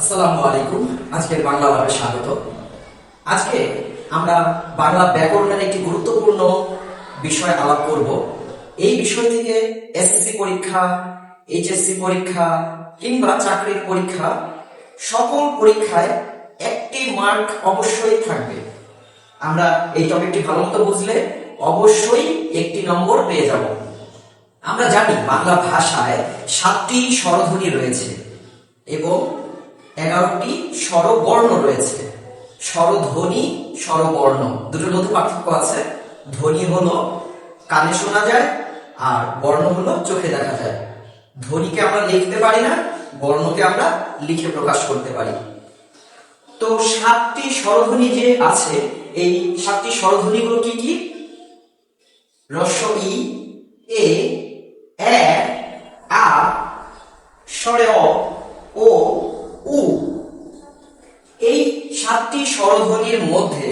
আসসালামু আলাইকুম। আজকের বাংলা ভাবে স্বাগত। আজকে আমরা বাংলা ব্যাকরণের একটি গুরুত্বপূর্ণ বিষয় আলাপ করব। এই বিষয় থেকে এসএসসি পরীক্ষা এইচএসসি পরীক্ষা কিংবা চাকরির পরীক্ষা সকল পরীক্ষায় একটি মার্ক অবশ্যই থাকবে। আমরা এই টপিকটি ভালো মতো বুঝলে অবশ্যই একটি নম্বর পেয়ে যাব। আমরা জানি বাংলা ভাষায় সাতটি স্বরধ্বনি রয়েছে এবং এগারোটি স্বরবর্ণ রয়েছে। স্বরধ্বনি, স্বরবর্ণ। দুটোর মধ্যে পার্থক্য আছে। ধ্বনি হলো কানে শোনা যায় আর বর্ণ হলো চোখে দেখা যায়। ধ্বনিকে আমরা লিখতে পারি না, বর্ণকে আমরা লিখে প্রকাশ করতে পারি। তো সাতটি স্বরধ্বনি যে আছে, এই সাতটি স্বরধ্বনিগুলো কি কি? রস্ব ই এ, আ, স্বরে অ, ও উ এই সাতটি স্বরধ্বনির মধ্যে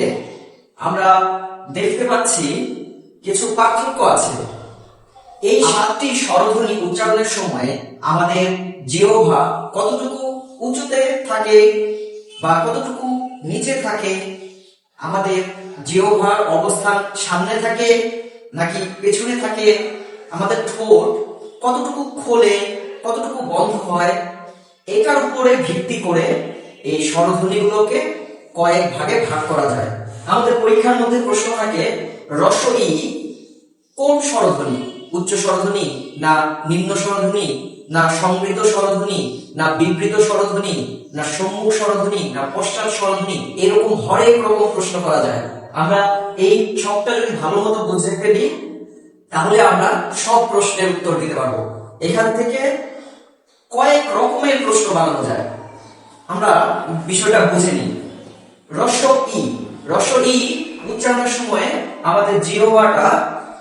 আমরা দেখতে পাচ্ছি কিছু পার্থক্য আছে। এই সাতটি স্বরধ্বনি উচ্চারণের সময় আমাদের জিহ্বা কতটুকু উঁচুতে থাকে বা কতটুকু নিচে থাকে, আমাদের জিহ্বার অবস্থান সামনে থাকে নাকি পেছনে থাকে, আমাদের ঠোঁট কতটুকু খোলে, কতটুকু বন্ধ হয়, এটার উপরে ভিত্তি করে এই স্বরধ্বনিগুলোকে কয়েক ভাগে ভাগ করা যায়। আমাদের পরীক্ষার মধ্যে প্রশ্ন থাকে রস ই কোন স্বরধ্বনি? উচ্চ স্বরধ্বনি না নিম্ন স্বরধ্বনি না সমৃদ্ধ স্বরধ্বনি না বিবৃত স্বরধ্বনি না সম্মুখ স্বরধ্বনি না পশ্চাৎ স্বরধ্বনি? এরকম হরেক রকম প্রশ্ন করা যায়। আমরা এই সবটা যদি ভালো মতো বুঝে ফেলি, তাহলে আমরা সব প্রশ্নের উত্তর দিতে পারব। এখান থেকে কয়েক রকমের প্রশ্ন বানানো যায়। আমরা বিষয়টা বুঝে নিই। রস্য ই রস্য ই উচ্চারণের সময় আমাদের জিহ্বাটা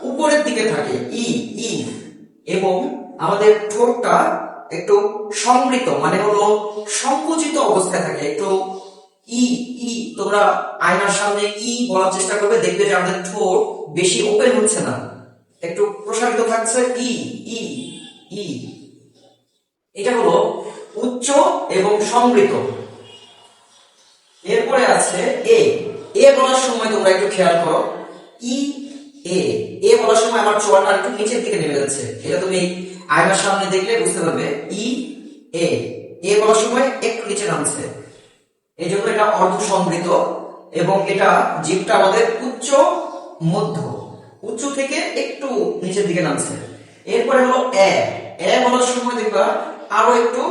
উপরের দিকে থাকে, ই ই, এবং আমাদের ঠোঁটটা একটু সমৃত মানে হলো সংকুচিত অবস্থায় থাকে, একটু ই ই, তোমরা আয়নার সামনে ই বলার চেষ্টা করবে, দেখবে যে আমাদের ঠোঁট বেশি ওপেন হচ্ছে না, একটু প্রসারিত থাকছে, ই ই ই। এটা হলো উচ্চ এবং সমৃত এরপরে আছে এ এ বলার সময় তোমরা একটু খেয়াল করো। ই এ এ বলার সময় আমার চোয়াটা একটু নিচের দিকে নেমে যাচ্ছে। এটা তুমি আয়নার সামনে দেখলে বুঝতে পারবে। ই এ এ বলার সময় একটু নিচে নামছে। এই জন্য এটা অর্ধ এবং এটা জীবটা আমাদের উচ্চ মধ্য, উচ্চ থেকে একটু নিচের দিকে নামছে। এরপরে হলো এ এ বলার সময় দেখবা আরও একটু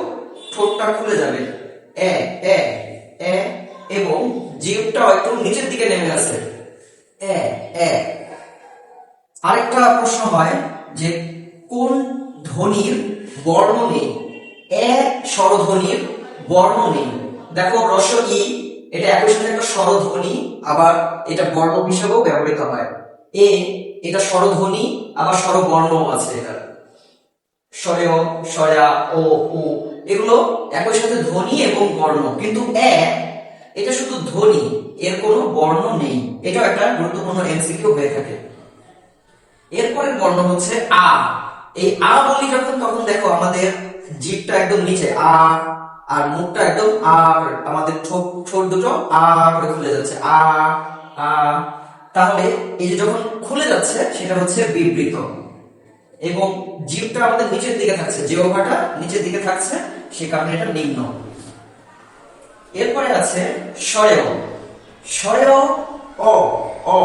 ঠোঁটটা খুলে যাবে। এ এ এ এবং জিভটাও একটু নিচের দিকে নেমে আসে এ এ। আরেকটা প্রশ্ন হয় যে কোন ধ্বনির বর্ণ নেই? এ স্বরধ্বনির বর্ণ নেই। দেখো রস ই, এটা একই সাথে একটা স্বরধ্বনি, আবার এটা বর্ণ হিসেবেও ব্যবহৃত হয়। এ, এটা স্বরধ্বনি, আবার স্বরবর্ণ আছে এটা। স্বরেয় স্বরা ও, উ, এগুলো একই সাথে ধ্বনি এবং বর্ণ। কিন্তু এ এটা শুধু ধ্বনি, এর কোনো বর্ণ নেই। এটাও একটা গুরুত্বপূর্ণ এমসিকিউ হয়ে থাকে। এরপরের বর্ণ হচ্ছে আ। এই আ বলি যখন তখন দেখো আমাদের জিভটা একদম নিচে, আ, আর মুখটা একদম আর আমাদের ঠোঁট ঠোঁট দুটো আ করে খুলে যাচ্ছে, আ আ। তাহলে এই যে যখন খুলে যাচ্ছে, সেটা হচ্ছে বিবৃত। এবং জিভটা আমাদের নিচের দিকে থাকছে, যে জিহ্বাটা নিচের দিকে থাকছে, সে কারণে এটা নিম্ন। এরপরে আছে স্বরেয় স্বরেয় অ অ।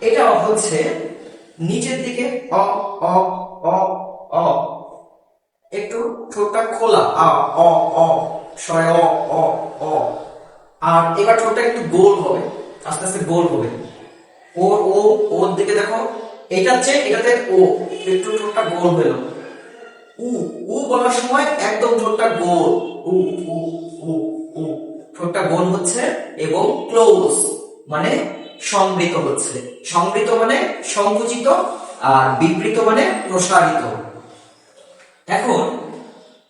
এটা হচ্ছে নিচের দিকে অ অ অ অ। একটু ঠোঁটটা খোলা, আ, অ অ। স্বরে অ অ অ। আর এবার ঠোঁটটা একটু গোল হবে, আস্তে আস্তে গোল হবে। ওর ও, ওর দিকে দেখো, এটা হচ্ছে, এটাতে ও, একটু ঠোঁটটা গোল হলো। উ উ বলার সময় একদম ঠোঁটটা গোল। উ উ উ। ঠোঁটটা গোল হচ্ছে এবং ক্লোজ মানে সমৃত হচ্ছে। সমৃত মানে সংকুচিত আর বিবৃত মানে প্রসারিত। এখন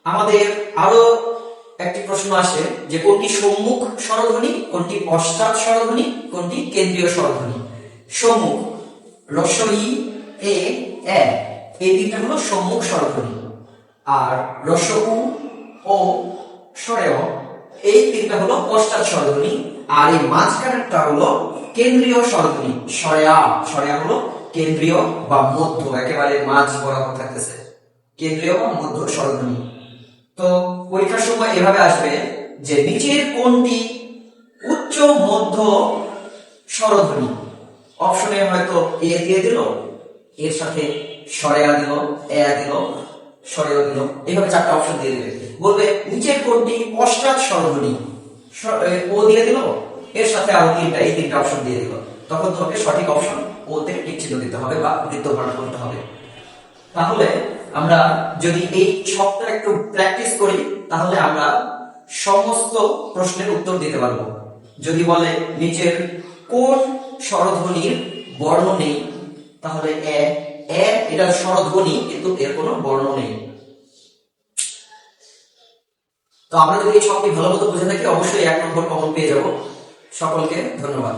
আমাদের আরও একটি প্রশ্ন আসে যে কোনটি সম্মুখ স্বরধ্বনি, কোনটি পশ্চাৎ স্বরধ্বনি, কোনটি কেন্দ্রীয় স্বরধ্বনি? সম্মুখ রস্বই এ এ এই তিনটা হলো সম্মুখ স্বরধ্বনি। আর রস্য উ ও উ সরেও এই তিনটা হলো পশ্চাৎ স্বরধ্বনি, আর এই মাঝখানেরটা হলো কেন্দ্রীয় স্বরধ্বনি সরেয়া সরেয়া হলো কেন্দ্রীয় বা মধ্য, একেবারে মাঝ বরাবর থাকতেছে। কেন্দ্রীয় বা মধ্য স্বরধ্বনি। তো পরীক্ষার সময় এভাবে আসবে যে নিচের কোনটি উচ্চ মধ্য স্বরধ্বনি? অপশনে হয়তো এ দিয়ে দিল, এর সাথে সরেয়া দিল, এ দিল দিল এইভাবে চারটা অপশন দিয়ে দিবে। বলবে, নিচের কোনটি ও দিয়ে দিল এর সাথে আরও তিনটা, এই তিনটা অপশন দিয়ে দিল তখন তোমাকে সঠিক অপশন টিক চিহ্ন দিতে হবে বা করতে হবে। তাহলে আমরা যদি এই ছকটা একটু প্র্যাকটিস করি, তাহলে আমরা সমস্ত প্রশ্নের উত্তর দিতে পারব। যদি বলে, নিচের কোন স্বরধ্বনির বর্ণ নেই? তাহলে এ এ এটা স্বরধ্বনি কিন্তু এর কোনো বর্ণ নেই। তো আমরা যদি এই ছকটি ভালো মতো বুঝে থাকি অবশ্যই এক নম্বর কমন পেয়ে যাব। সকলকে ধন্যবাদ।